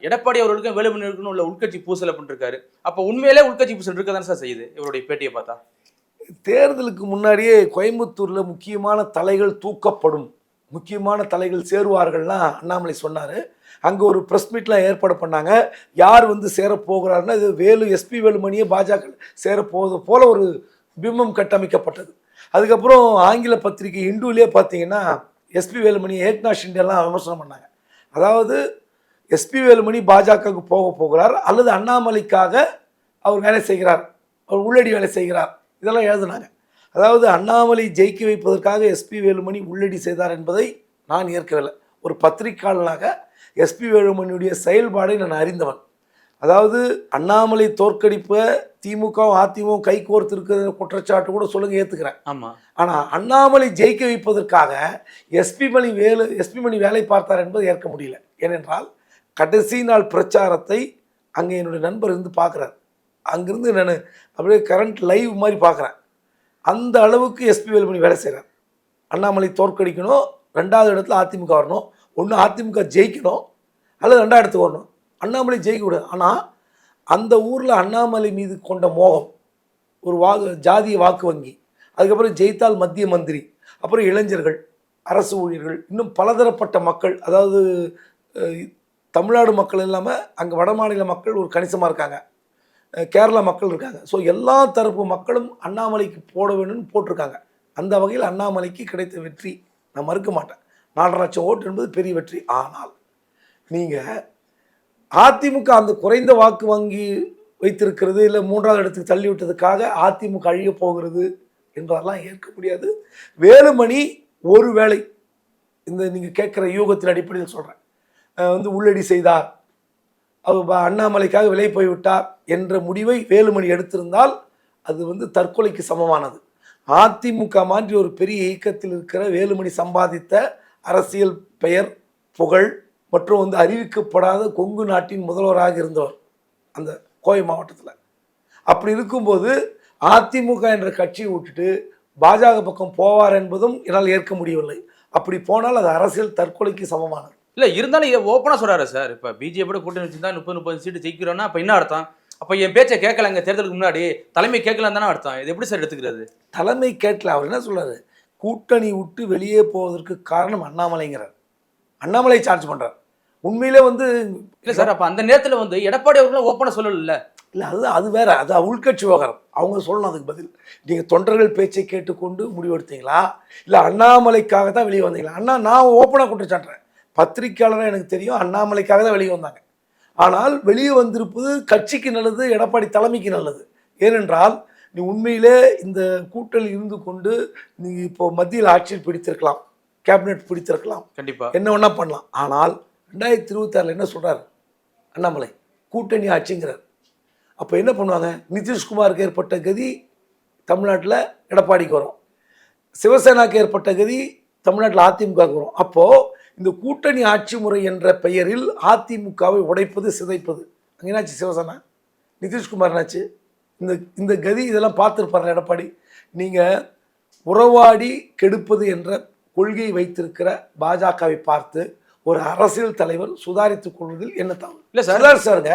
எடப்பாடி அவர்களுக்கும் வேலுமணி உள்ள உள்கட்சி பூசல் பண்ணிருக்காரு அப்போ உண்மையிலே உள்கட்சி பூசல் இருக்க தானே சார் செய்யுது? இவருடைய பேட்டியை பார்த்தா. தேர்தலுக்கு முன்னாடியே கோயம்புத்தூர்ல முக்கியமான தலைகள் தூக்கப்படும். முக்கியமான தலைகள் சேருவார்கள்லாம் அண்ணாமலை சொன்னார். அங்கே ஒரு ப்ரெஸ் மீட்லாம் ஏற்பாடு பண்ணாங்க. யார் வந்து சேரப் போகிறாருன்னா இது வேலு எஸ்பி வேலுமணியே பாஜக சேரப்போவது போல ஒரு பிம்பம் கட்டமைக்கப்பட்டது. அதுக்கப்புறம் ஆங்கில பத்திரிகை இந்துவிலே பார்த்தீங்கன்னா எஸ்பி வேலுமணி ஏக்நாத் ஷிண்டேலாம் விமர்சனம் பண்ணாங்க. அதாவது எஸ்பி வேலுமணி பாஜகவுக்கு போக போகிறார் அல்லது அண்ணாமலைக்காக அவர் வேலை செய்கிறார் அவர் உள்ளடி வேலை செய்கிறார் இதெல்லாம் எழுதுனாங்க. அதாவது அண்ணாமலை ஜெயிக்க வைப்பதற்காக எஸ்பி வேலுமணி உள்ளடி செய்தார் என்பதை நான் ஏற்கவில்லை. ஒரு பத்திரிகையாளனாக எஸ்பி வேலுமணியுடைய செயல்பாடை நான் அறிந்தவன். அதாவது அண்ணாமலை தோற்கடிப்ப திமுகவும் அதிமுகவும் கைகோர்த்து இருக்கிற குற்றச்சாட்டு கூட சொல்லுங்க ஏற்றுக்கிறேன் ஆமா. ஆனால் அண்ணாமலை ஜெயிக்க வைப்பதற்காக S P Mani Velu S P Mani வேலை பார்த்தார் என்பதை ஏற்க முடியல. ஏனென்றால் கடைசி நாள் பிரச்சாரத்தை அங்கே என்னுடைய நண்பர் இருந்து பார்க்குறார். அங்கிருந்து நான் அப்படியே கரண்ட் லைவ் மாதிரி பார்க்குறேன் அந்த அளவுக்கு எஸ்பி வேலுமணி வேலை செய்கிறார் அண்ணாமலை தோற்கடிக்கணும் ரெண்டாவது இடத்துல அதிமுக வரணும் ஒன்று அதிமுக ஜெயிக்கணும் அல்லது ரெண்டாவது இடத்துக்கு வரணும். அண்ணாமலை ஜெயிக்கக்கூடாது. ஆனால் அந்த ஊரில் அண்ணாமலை மீது கொண்ட மோகம் ஒரு வாக்கு ஜாதிய வாக்கு வங்கி அதுக்கப்புறம் ஜெயித்தால் மத்திய மந்திரி அப்புறம் இளைஞர்கள் அரசு ஊழியர்கள் இன்னும் பலதரப்பட்ட மக்கள் அதாவது தமிழ்நாடு மக்கள் இல்லாமல் அங்கே வடமாநில மக்கள் ஒரு கணிசமாக இருக்காங்க. கேரளா மக்கள் இருக்காங்க. ஸோ எல்லா தரப்பு மக்களும் அண்ணாமலைக்கு போட வேணும்னு போட்டிருக்காங்க. அந்த வகையில் அண்ணாமலைக்கு கிடைத்த வெற்றி நான் மறுக்க மாட்டேன். நாலரை லட்சம் ஓட்டு என்பது பெரிய வெற்றி. ஆனால் நீங்கள் அதிமுக அந்த குறைந்த வாக்கு வங்கி வைத்திருக்கிறது இல்லை மூன்றாவது இடத்துக்கு தள்ளி விட்டதுக்காக அதிமுக அழிய போகிறது என்பதெல்லாம் ஏற்க முடியாது. வேலுமணி ஒருவேளை இந்த நீங்கள் கேட்குற யூகத்தின் அடிப்படையில் சொல்கிறேன் வந்து உள்ளடி செய்தார். அவர் அண்ணாமலைக்காக விலை போய்விட்டார் என்ற முடிவை வேலுமணி எடுத்திருந்தால் அது வந்து தற்கொலைக்கு சமமானது. அதிமுக மாதிரி ஒரு பெரிய இயக்கத்தில் இருக்கிற வேலுமணி சம்பாதித்த அரசியல் பெயர் புகழ் மற்றும் வந்து அறிவிக்கப்படாத கொங்கு நாட்டின் முதல்வராக இருந்தவர் அந்த கோவை மாவட்டத்தில். அப்படி இருக்கும்போது அதிமுக என்ற கட்சியை விட்டுட்டு பாஜக பக்கம் போவார் என்பதும் என்னால் ஏற்க முடியவில்லை. அப்படி போனால் அது அரசியல் தற்கொலைக்கு சமமானது. இல்ல இருந்தாலும் இதை ஓப்பனா சொல்றாரு சார். இப்ப பிஜேபியோட கூட்டணி வச்சிருந்தா முப்பது முப்பது சீட்டு ஜெயிக்கிறோம்னா அப்ப என்ன அர்த்தம்? அப்ப என் பேச்சை கேட்கலங்க தேர்தலுக்கு முன்னாடி. தலைமை கேட்கலாம் தானே அர்த்தம். இது எப்படி சார் எடுத்துக்கிறது? தலைமை கேட்கல. அவர் என்ன சொல்றாரு? கூட்டணி விட்டு வெளியே போவதற்கு காரணம் அண்ணாமலைங்கிறார். அண்ணாமலை சார்ஜ் பண்றார். உண்மையிலே வந்து இல்ல சார் அப்ப அந்த நேரத்துல வந்து எடப்பாடி அவர்களும் ஓப்பனா சொல்லல இல்லை அது அது வேற. அது உள்கட்சி விவகாரம். அவங்க சொல்லணும் அதுக்கு பதில். நீங்கள் தொண்டர்கள் பேச்சை கேட்டுக்கொண்டு முடிவெடுத்தீங்களா? இல்லை அண்ணாமலைக்காக தான் வெளியே வந்தீங்களா? அண்ணா நான் ஓப்பனாக குற்றச்சாட்டுறேன். பத்திரிக்கையாளராக எனக்கு தெரியும் அண்ணாமலைக்காக தான் வெளியே வந்தாங்க. ஆனால் வெளியே வந்திருப்பது கட்சிக்கு நல்லது எடப்பாடி தலைமைக்கு நல்லது. ஏனென்றால் நீ உண்மையிலே இந்த கூட்டல் இருந்து கொண்டு நீ இப்போ மத்தியில் ஆட்சியில் பிடித்திருக்கலாம். கேபினெட் பிடித்திருக்கலாம். கண்டிப்பா. என்ன வேணா பண்ணலாம். ஆனால் ரெண்டாயிரத்தி இருபத்தாறில் என்ன சொல்கிறார் அண்ணாமலை கூட்டணி ஆட்சிங்கிறார். அப்போ என்ன பண்ணுவாங்க? நிதிஷ்குமாருக்கு ஏற்பட்ட கதி தமிழ்நாட்டில் எடப்பாடிக்கு வரும். சிவசேனாக்கு ஏற்பட்ட கதி தமிழ்நாட்டில் அதிமுகவுக்கு வரும். அப்போது இந்த கூட்டணி ஆட்சி முறை என்ற பெயரில் அதிமுகவை உடைப்பது சிதைப்பது. அங்கே என்னாச்சு சிவசேனா? நிதிஷ்குமார் என்னாச்சு? இந்த இந்த கதி இதெல்லாம் பார்த்துருப்பாரு எடப்பாடி? நீங்கள் உறவாடி கெடுப்பது என்ற கொள்கையை வைத்திருக்கிற பாஜகவை பார்த்து ஒரு அரசியல் தலைவர் சுதாரித்துக் கொள்வதில் என்ன தவறு? இல்ல சார். சாருங்க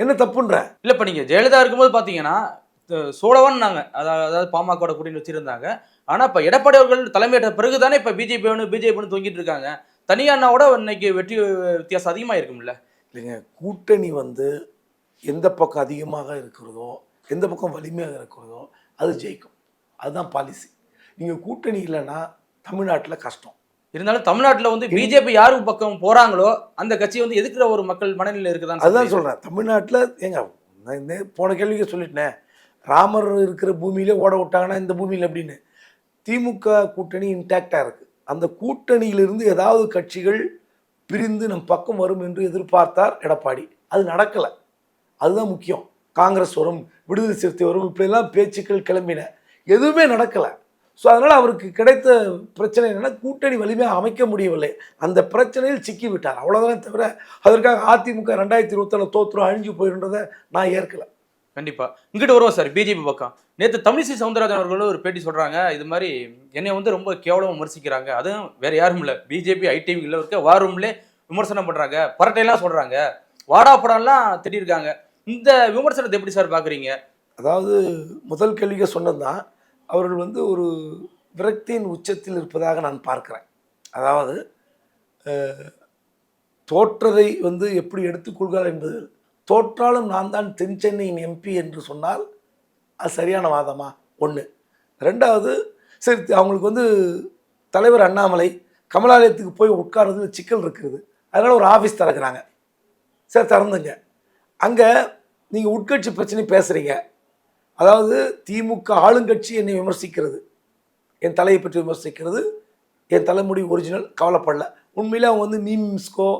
என்ன தப்புன்ற? இல்ல இப்ப நீங்க ஜெயலலிதா இருக்கும்போது பாத்தீங்கன்னா அஹ் சோழவன் நாங்க அதாவது அதாவது பாமக கூட்டணி வச்சிருந்தாங்க. ஆனா இப்ப எடப்பாடி அவர்கள் தலைமையேற்ற பிறகுதானே இப்ப பிஜேபி ஒன்று பிஜேபி தொங்கிட்டு இருக்காங்க. தனியானாவோட இன்னைக்கு வெற்றி வித்தியாசம் அதிகமா இருக்கும்ல. இல்லைங்க கூட்டணி வந்து எந்த பக்கம் அதிகமாக இருக்கிறதோ எந்த பக்கம் வலிமையாக இருக்கிறதோ அது ஜெயிக்கும். அதுதான் பாலிசி நீங்கள் கூட்டணி இல்லைன்னா தமிழ்நாட்டில் கஷ்டம். இருந்தாலும் தமிழ்நாட்டுல வந்து பிஜேபி யாரு பக்கம் போறாங்களோ அந்த கட்சி வந்து எதுக்குற ஒரு மக்கள் மனநிலை இருக்குதான் அதுதான் சொல்றேன். தமிழ்நாட்டில் ஏங்க நான் இந்த போன கேள்விக்கு சொல்லிட்டேன் ராமர் இருக்கிற பூமியிலே ஓட விட்டாங்கன்னா இந்த பூமியில் அப்படின்னு திமுக கூட்டணி இன்டாக்டாக இருக்குது அந்த கூட்டணியிலிருந்து ஏதாவது கட்சிகள் பிரிந்து நம் பக்கம் வரும் என்று எதிர்பார்த்தார் எடப்பாடி. அது நடக்கலை. அதுதான் முக்கியம். காங்கிரஸ் வரும் விடுதலை சிறுத்தை வரும் இப்படியெல்லாம் பேச்சுக்கள் கிளம்பின. எதுவுமே நடக்கலை. ஸோ அதனால் அவருக்கு கிடைத்த பிரச்சனை என்னென்னா கூட்டணி வலிமையாக அமைக்க முடியவில்லை. அந்த பிரச்சனையில் சிக்கி விட்டார் அவ்வளோதான் தவிர அதற்காக அதிமுக ரெண்டாயிரத்தி இருபத்தொன்னு தோற்றுரும் அழிஞ்சு போயிருன்றதை நான் ஏற்கலை. கண்டிப்பா. இங்கிட்டு வருவோம் சார் பிஜேபி பக்கம். நேத்து தமிழிசை சவுந்தரராஜன் அவர்களும் ஒரு பேட்டி சொல்றாங்க. இது மாதிரி என்னை வந்து ரொம்ப கேவலமா விமர்சிக்கிறாங்க. அதுவும் வேற யாரும் இல்ல. பிஜேபி ஐடிவில இருக்க வார் ரூம்ல விமர்சனம் பண்றாங்க. பரட்டையெல்லாம் சொல்றாங்க. வாடா படம்லாம் திட்டிருக்காங்க. இந்த விமர்சனத்தை எப்படி சார் பாக்குறீங்க? அதாவது முதல் கேள்விக்கு சொன்னதுதான் அவர்கள் வந்து ஒரு விரக்தியின் உச்சத்தில் இருப்பதாக நான் பார்க்கிறேன். அதாவது தோற்றதை வந்து எப்படி எடுத்துக்கொள்கிறார் என்பது தோற்றாலும் நான் தான் தென் சென்னையின் எம்பி என்று சொன்னால் அது சரியான வாதமா? ஒன்று ரெண்டாவது சரி அவங்களுக்கு வந்து தலைவர் அண்ணாமலை கமலாலயத்துக்கு போய் உட்கார்றதுல சிக்கல் இருக்குது அதனால் ஒரு ஆஃபீஸ் திறக்கிறாங்க. சரி திறந்துங்க. அங்கே நீங்கள் உட்கட்சி பிரச்சனை பேசுகிறீங்க அதாவது திமுக ஆளுங்கட்சி என்னை விமர்சிக்கிறது. என் தலையை பற்றி விமர்சிக்கிறது. என் தலைமுடி ஒரிஜினல் கவலைப்படல. உண்மையிலே அவங்க வந்து மீம்ஸ்க்கோ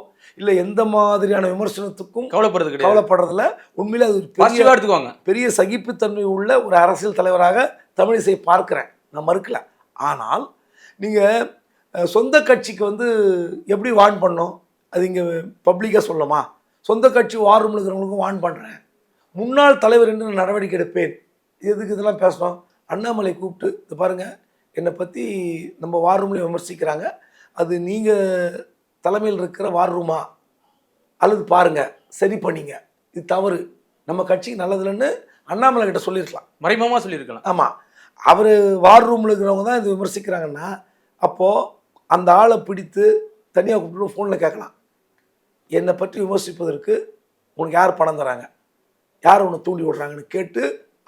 இல்லை எந்த மாதிரியான விமர்சனத்துக்கும் கவலைப்படுறது கவலைப்படுறதில்ல. உண்மையிலே அது பெரிய எடுத்துக்குவாங்க பெரிய சகிப்புத்தன்மை உள்ள ஒரு அரசியல் தலைவராக தமிழிசை பார்க்கிறேன். நான் மறுக்கல. ஆனால் நீங்கள் சொந்த கட்சிக்கு வந்து எப்படி வான் பண்ணோம் அது இங்கே பப்ளிக்காக சொல்லணுமா? சொந்த கட்சி வார் ரூமில் இருக்கிறவங்களுக்கும் வான் பண்ணுறேன் முன்னாள் தலைவர் என்று நான் நடவடிக்கை எடுப்பேன். எதுக்கு இதெல்லாம் பேசணும்? அண்ணாமலை கூப்பிட்டு இது பாருங்கள் என்னை பற்றி நம்ம வார் ரூமில் விமர்சிக்கிறாங்க. அது நீங்கள் தலைமையில் இருக்கிற வார் ரூமா அல்லது பாருங்கள் சரி பண்ணீங்க. இது தவறு. நம்ம கட்சிக்கு நல்லதில்லைன்னு அண்ணாமலை கிட்ட சொல்லியிருக்கலாம். மறைமுகமா சொல்லியிருக்கலாம். ஆமாம் அவர் வார் ரூமில் இருக்கிறவங்க தான் இது விமர்சிக்கிறாங்கன்னா அப்போது அந்த ஆளை பிடித்து தனியாக கூப்பிட்டு ஃபோனில் கேட்கலாம். என்னை பற்றி விமர்சிப்பதற்கு உனக்கு யார் பணம் தராங்க? யார் உன்னை தூண்டி விடுறாங்கன்னு கேட்டு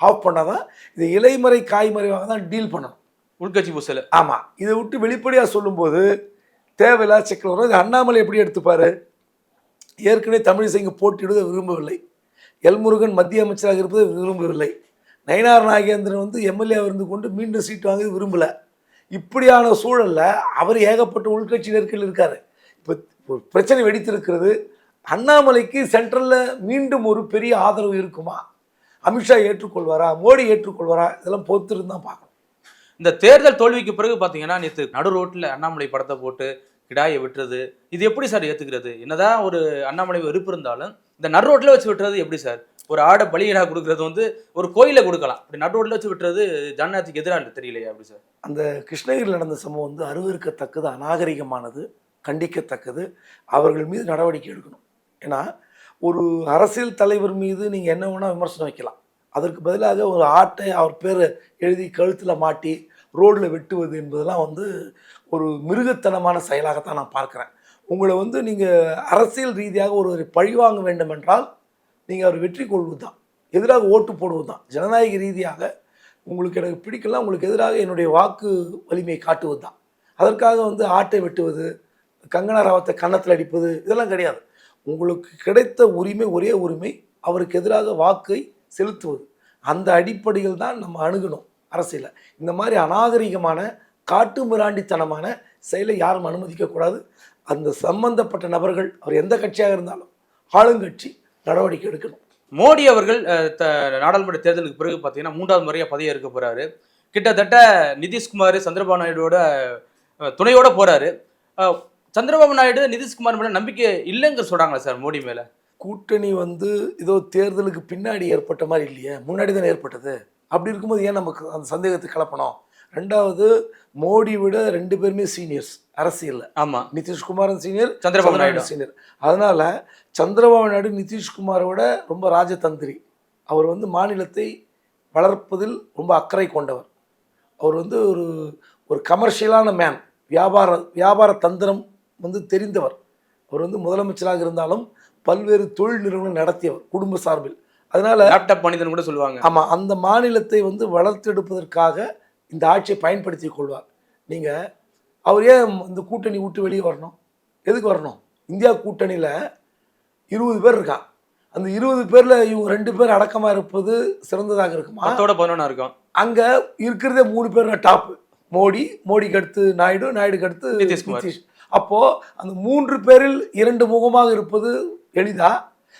ஆஃப் பண்ணால் தான் இது இலைமறை காய்மறைவாக தான் டீல் பண்ணணும். உள்கட்சி பூசல். ஆமாம் இதை விட்டு வெளிப்படையாக சொல்லும்போது தேவையில்லாத சிக்கல் வரும் இது அண்ணாமலை எப்படி எடுத்துப்பார்? ஏற்கனவே தமிழிசை இங்கே போட்டியிடுவதை விரும்பவில்லை. எல்முருகன் மத்திய அமைச்சராக இருப்பதை விரும்பவில்லை. நயனார் நாகேந்திரன் வந்து எம்எல்ஏ இருந்து கொண்டு மீண்டும் சீட் வாங்க விரும்பலை. இப்படியான சூழலில் அவர் ஏகப்பட்ட உள்கட்சி நெருக்கல் இருக்கார். இப்போ பிரச்சனை வெடித்திருக்கிறது. அண்ணாமலைக்கு சென்ட்ரலில் மீண்டும் ஒரு பெரிய ஆதரவு இருக்குமா? அமித்ஷா ஏற்றுக்கொள்வாரா? மோடி ஏற்றுக்கொள்வாரா? இதெல்லாம் பொறுத்திருந்து தான் பார்க்கணும். இந்த தேர்தல் தோல்விக்கு பிறகு பாத்தீங்கன்னா நேத்து நடு ரோட்ல அண்ணாமலை படத்தை போட்டு கிடாயை விட்டுறது இது எப்படி சார் ஏத்துக்கிறது? என்னதான் ஒரு அண்ணாமலை வெறுப்பு இருந்தாலும் இந்த நடு ரோட்ல வச்சு விட்டுறது எப்படி சார்? ஒரு ஆடை பலியிடா கொடுக்கறது வந்து ஒரு கோயில கொடுக்கலாம். இப்படி நடு ரோட்ல வச்சு விட்டுறது ஜனநாயகத்துக்கு எதிராக தெரியலையா அப்படி சார்? அந்த கிருஷ்ணகிரியில் நடந்த சம்பவம் வந்து அருவருக்கத்தக்கது அநாகரிகமானது கண்டிக்கத்தக்கது. அவர்கள் மீது நடவடிக்கை எடுக்கணும். ஏன்னா ஒரு அரசியல் தலைவர் மீது நீங்கள் என்ன வேணால் விமர்சனம் வைக்கலாம். அதற்கு பதிலாக ஒரு ஆட்டை அவர் பேர் எழுதி கழுத்தில் மாட்டி ரோடில் வெட்டுவது என்பதெல்லாம் வந்து ஒரு மிருகத்தனமான செயலாகத்தான் நான் பார்க்குறேன். உங்களை வந்து நீங்கள் அரசியல் ரீதியாக ஒருவரை பழிவாங்க வேண்டும் என்றால் நீங்கள் அவர் வெற்றி கொள்வது தான் எதிராக ஓட்டு போடுவது தான் ஜனநாயக ரீதியாக உங்களுக்கு எனக்கு பிடிக்கல உங்களுக்கு எதிராக என்னுடைய வாக்கு வலிமையை காட்டுவது தான் அதற்காக வந்து ஆட்டை வெட்டுவது கங்கனா ராவத்தை கன்னத்தில் அடிப்பது இதெல்லாம் கிடையாது. உங்களுக்கு கிடைத்த உரிமை ஒரே உரிமை அவருக்கு எதிராக வாக்கை செலுத்துவது. அந்த அடிப்படையில் தான் நம்ம அணுகணும் அரசியலை. இந்த மாதிரி அநாகரிகமான காட்டு மிராண்டித்தனமான செயலை யாரும் அனுமதிக்கக்கூடாது அந்த சம்பந்தப்பட்ட நபர்கள் அவர் எந்த கட்சியாக இருந்தாலும் ஆளுங்கட்சி நடவடிக்கை எடுக்கணும். மோடி அவர்கள் த- நாடாளுமன்ற தேர்தலுக்கு பிறகு பார்த்தீங்கன்னா மூன்றாவது முறையாக பதவி இருக்க போகிறாரு கிட்டத்தட்ட நிதிஷ்குமார் சந்திரபாபு நாயுடுவோட துணையோட போகிறாரு சந்திரபாபு நாயுடு நிதிஷ்குமார் மேல நம்பிக்கை இல்லைங்க சொல்றாங்களா சார் மோடி மேல. கூட்டணி வந்து ஏதோ தேர்தலுக்கு பின்னாடி ஏற்பட்ட மாதிரி இல்லையே முன்னாடி தானே ஏற்பட்டது. அப்படி இருக்கும்போது ஏன் நமக்கு அந்த சந்தேகத்தை கிளப்பணும் ரெண்டாவது மோடி விட ரெண்டு பேருமே சீனியர்ஸ் அரசியலில். ஆமா. நிதிஷ்குமாரன் சீனியர் சந்திரபாபு நாயுடு. சீனியர் அதனால சந்திரபாபு நாயுடு நிதிஷ்குமாரை விட ரொம்ப ராஜதந்திரி. அவர் வந்து மாநிலத்தை வளர்ப்பதில் ரொம்ப அக்கறை கொண்டவர். அவர் வந்து ஒரு ஒரு கமர்ஷியலான மேன் வியாபார வியாபார தந்திரம் வந்து தெரிந்தவர். அவர் வந்து முதலமைச்சராக இருந்தாலும் பல்வேறு தொழில் நிறுவனம் நடத்தியவர் குடும்ப சார்பில். அதனால லேப்டாப் மனிதன் கூட சொல்லுவாங்க. ஆமாம் அந்த மாநிலத்தை வந்து வளர்த்தெடுப்பதற்காக இந்த ஆட்சியை பயன்படுத்தி கொள்வார். நீங்கள் அவர் ஏன் இந்த கூட்டணி விட்டு வெளியே வரணும்? எதுக்கு வரணும்? இந்தியா கூட்டணியில் இருபது பேர் இருக்கான் அந்த இருபது பேரில் இவங்க ரெண்டு பேர் அடக்கமாக இருப்பது சிறந்ததாக இருக்குமா? பத்தோட பதினொன்னா இருக்கும். அங்கே இருக்கிறதே மூணு பேர் டாப்பு. மோடி மோடிக்கு அடுத்து நாயுடு நாயுடுக்கு அடுத்து நிதிஷ்குமார். அப்போது அந்த மூன்று பேரில் இரண்டு முகமாக இருப்பது எளிதா?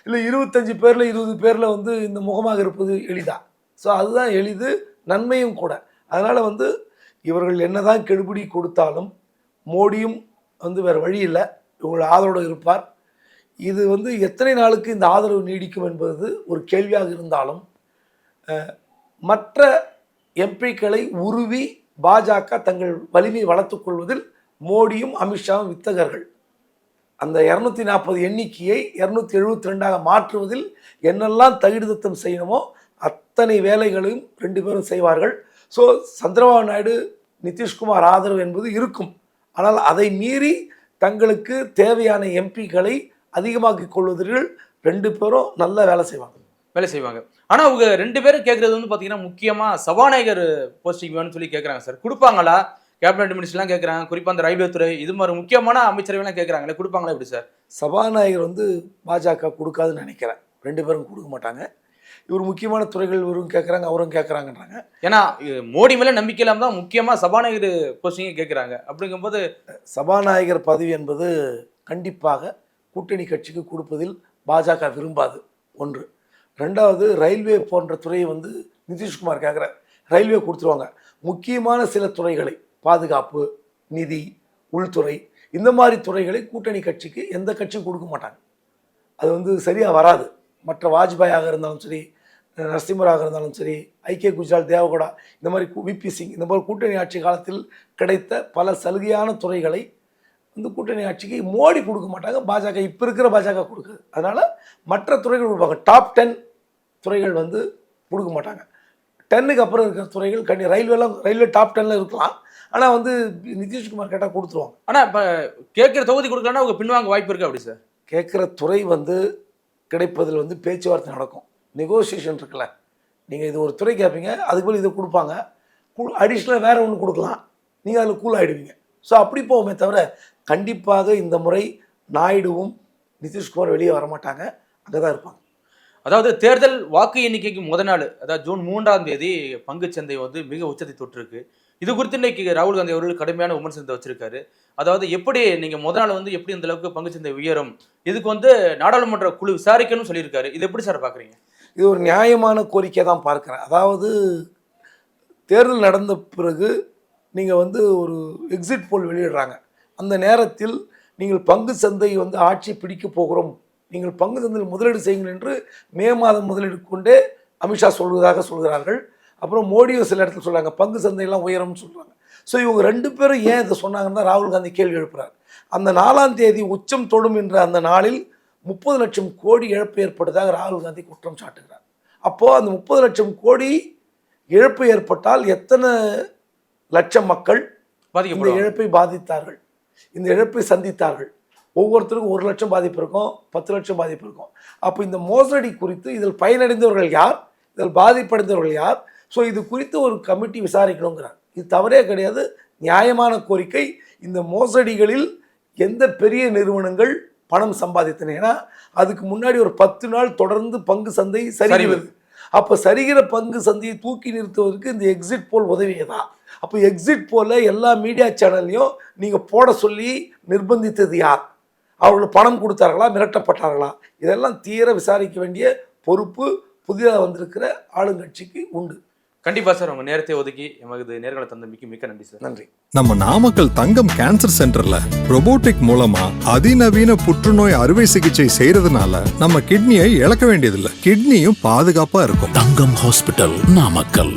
இல்லை இருபத்தஞ்சு பேரில் இருபது பேரில் வந்து இந்த முகமாக இருப்பது எளிதா? ஸோ அதுதான் எளிது நன்மையும் கூட. அதனால் வந்து இவர்கள் என்னதான் கெடுபிடி கொடுத்தாலும் மோடியும் வந்து வேறு வழி இல்லை. இவங்களோட ஆதரவோடு இருப்பார். இது வந்து எத்தனை நாளுக்கு இந்த ஆதரவு நீடிக்கும் என்பது ஒரு கேள்வியாக இருந்தாலும் மற்ற எம்பிக்களை உருவி பாஜக தங்கள் வலிமையை வளர்த்துக்கொள்வதில் மோடியும் அமித்ஷாவும் வித்தகர்கள். அந்த இரநூத்தி நாற்பது எண்ணிக்கையை இரநூத்தி எழுபத்தி ரெண்டாக மாற்றுவதில் என்னெல்லாம் தகுதித்தம் செய்யணுமோ அத்தனை வேலைகளையும் ரெண்டு பேரும் செய்வார்கள். ஸோ சந்திரபாபு நாயுடு நிதிஷ்குமார் ஆதரவு என்பது இருக்கும். ஆனால் அதை மீறி தங்களுக்கு தேவையான எம்பிக்களை அதிகமாக்கிக் கொள்வதில் ரெண்டு பேரும் நல்ல வேலை செய்வாங்க. வேலை செய்வாங்க. ஆனால் அவங்க ரெண்டு பேரும் கேட்குறது வந்து பார்த்தீங்கன்னா முக்கியமாக சபாநாயகர் போஸ்டிங் வேணும்னு சொல்லி கேட்குறாங்க சார். கொடுப்பாங்களா? கேபினட் மினிஸ்டர்லாம் கேட்கறாங்க குறிப்பா அந்த ரயில்வே துறை இது மாதிரி முக்கியமான அமைச்சரவைலாம் கேட்கறாங்களே கொடுப்பாங்களா எப்படி சார் சபாநாயகர் வந்து பாஜக கொடுக்காதுன்னு நினைக்கிறேன். ரெண்டு பேரும் கொடுக்க மாட்டாங்க. இவர் முக்கியமான துறைகள் இவரும் கேட்குறாங்க அவரும் கேட்குறாங்கன்றாங்க ஏன்னா மோடி மேல நம்பிக்கை இல்லாம தான் முக்கியமா சபாநாயகர் போஸ்டிங்கே கேட்கறாங்க அப்படிங்கும்போது சபாநாயகர் பதவி என்பது கண்டிப்பாக கூட்டணி கட்சிக்கு கொடுப்பதில் பாஜக விரும்பாது. ஒன்று. ரெண்டாவது ரயில்வே போன்ற துறையை வந்து நிதிஷ்குமார் கேட்குற ரயில்வே கொடுத்துருவாங்க. முக்கியமான சில துறைகளை பாதுகாப்பு நிதி உள்துறை இந்த மாதிரி துறைகளை கூட்டணி கட்சிக்கு எந்த கட்சியும் கொடுக்க மாட்டாங்க. அது வந்து சரியாக வராது. மற்ற வாஜ்பாயாக இருந்தாலும் சரி நரசிம்மராக இருந்தாலும் சரி ஐக்கிய குஜரால் தேவகோடா இந்த மாதிரி விபி சிங் இந்த மாதிரி கூட்டணி ஆட்சி காலத்தில் கிடைத்த பல சலுகையான துறைகளை வந்து கூட்டணி ஆட்சிக்கு மோடி கொடுக்க மாட்டாங்க. பாஜக இப்போ இருக்கிற பாஜக கொடுக்குது. அதனால் மற்ற துறைகள் கொடுப்பாங்க. டாப் டென் துறைகள் வந்து கொடுக்க மாட்டாங்க. டென்னுக்கு அப்புறம் இருக்கிற துறைகள் கண்டி ரயில்வேலாம் ரயில்வே டாப் டென்னில் இருக்கலாம். ஆனால் வந்து நிதிஷ்குமார் கேட்டால் கொடுத்துருவாங்க. ஆனா இப்ப கேட்கிற தொகுதி கொடுக்கலன்னா அவங்க பின்வாங்க வாய்ப்பு இருக்கு அப்படி சார். கேட்குற துறை வந்து கிடைப்பதில் வந்து பேச்சுவார்த்தை நடக்கும். நெகோசியேஷன் இருக்குல்ல. நீங்கள் இது ஒரு துறை கேட்பீங்க அதுக்கு பதில் இதை கொடுப்பாங்க. அடிஷ்னலாக வேறு ஒன்று கொடுக்கலாம். நீங்கள் அதில் கூல் ஆகிடுவீங்க ஸோ அப்படி போகுமே தவிர கண்டிப்பாக இந்த முறை நாயுடுவும் நிதிஷ்குமார் வெளியே வரமாட்டாங்க. அங்கே தான் இருப்பாங்க. அதாவது தேர்தல் வாக்கு எண்ணிக்கைக்கு முத நாள் அதாவது ஜூன் மூன்றாம் தேதி பங்குச்சந்தை வந்து மிக உச்சத்தை தொட்டிருக்கு. இது குறித்து இன்னைக்கு ராகுல் காந்தி அவர்கள் கடுமையான விமர்சனத்தை வச்சிருக்காரு. அதாவது எப்படி நீங்க முதல் நாள் வந்து எப்படி இந்த அளவுக்கு பங்குச்சந்தை உயரும் இதுக்கு வந்து நாடாளுமன்ற குழு விசாரிக்கணும்னு சொல்லியிருக்காரு. இது எப்படி சார் பாக்குறீங்க இது ஒரு நியாயமான கோரிக்கை தான் பார்க்குறேன். அதாவது தேர்தல் நடந்த பிறகு நீங்கள் வந்து ஒரு எக்ஸிட் போல் வெளியிடுறாங்க. அந்த நேரத்தில் நீங்கள் பங்கு சந்தை வந்து ஆட்சி பிடிக்க போகிறோம். நீங்கள் பங்கு சந்தையில் முதலீடு செய்யுங்கள் என்று மே மாதம் முதலீடு கொண்டே அமித்ஷா சொல்வதாக சொல்கிறார்கள். அப்புறம் மோடியும் சில இடத்துல சொல்கிறாங்க பங்கு சந்தையெல்லாம் உயரும்னு சொல்கிறாங்க ஸோ இவங்க ரெண்டு பேரும் ஏன் இதை சொன்னாங்கன்னு தான் ராகுல் காந்தி கேள்வி எழுப்புறார். அந்த நாலாம் தேதி உச்சம் தொடும் என்ற அந்த நாளில் முப்பது லட்சம் கோடி இழப்பு ஏற்பட்டதாக ராகுல் காந்தி குற்றம் சாட்டுகிறார். அப்போது அந்த முப்பது லட்சம் கோடி இழப்பு ஏற்பட்டால் எத்தனை லட்சம் மக்கள் இந்த இழப்பை பாதித்தார்கள்? இந்த இழப்பை சந்தித்தார்கள். ஒவ்வொருத்தருக்கும் ஒரு லட்சம் பாதிப்பு இருக்கும் பத்து லட்சம் பாதிப்பு இருக்கும். அப்போ இந்த மோசடி குறித்து இதில் பயனடைந்தவர்கள் யார்? இதில் பாதிப்படைந்தவர்கள் யார்? ஸோ இது குறித்து ஒரு கமிட்டி விசாரிக்கணுங்கிறார் இது தவறே கிடையாது. நியாயமான கோரிக்கை. இந்த மோசடிகளில் எந்த பெரிய நிறுவனங்கள் பணம் சம்பாதித்தன? ஏன்னா அதுக்கு முன்னாடி ஒரு பத்து நாள் தொடர்ந்து பங்கு சந்தை சரிகிறது. அப்போ சரிகிற பங்கு சந்தையை தூக்கி நிறுத்துவதற்கு இந்த எக்ஸிட் போல் உதவியதா? அப்போ எக்ஸிட் போல எல்லா மீடியா சேனல்லையும் நீங்கள் போட சொல்லி நிர்பந்தித்தது யார்? அவர்கள் பணம் கொடுத்தார்களா? மிரட்டப்பட்டார்களா? இதெல்லாம் தீர விசாரிக்க வேண்டிய பொறுப்பு புதிதாக வந்திருக்கிற ஆளுங்கட்சிக்கு உண்டு. கண்டிப்பா சார் உங்க நேரத்தை ஒதுக்கி எமது நேர்களை தந்த மிக்க மிக்க நன்றி சார். நன்றி. நம்ம நாமக்கல் தங்கம் கேன்சர் சென்டர்ல robotic மூலமா அதிநவீன புற்றுநோய் அறுவை சிகிச்சை செய்யறதுனால நம்ம கிட்னியை இழக்க வேண்டியதில்லை. கிட்னியும் பாதுகாப்பா இருக்கும். தங்கம் ஹாஸ்பிட்டல் நாமக்கல்.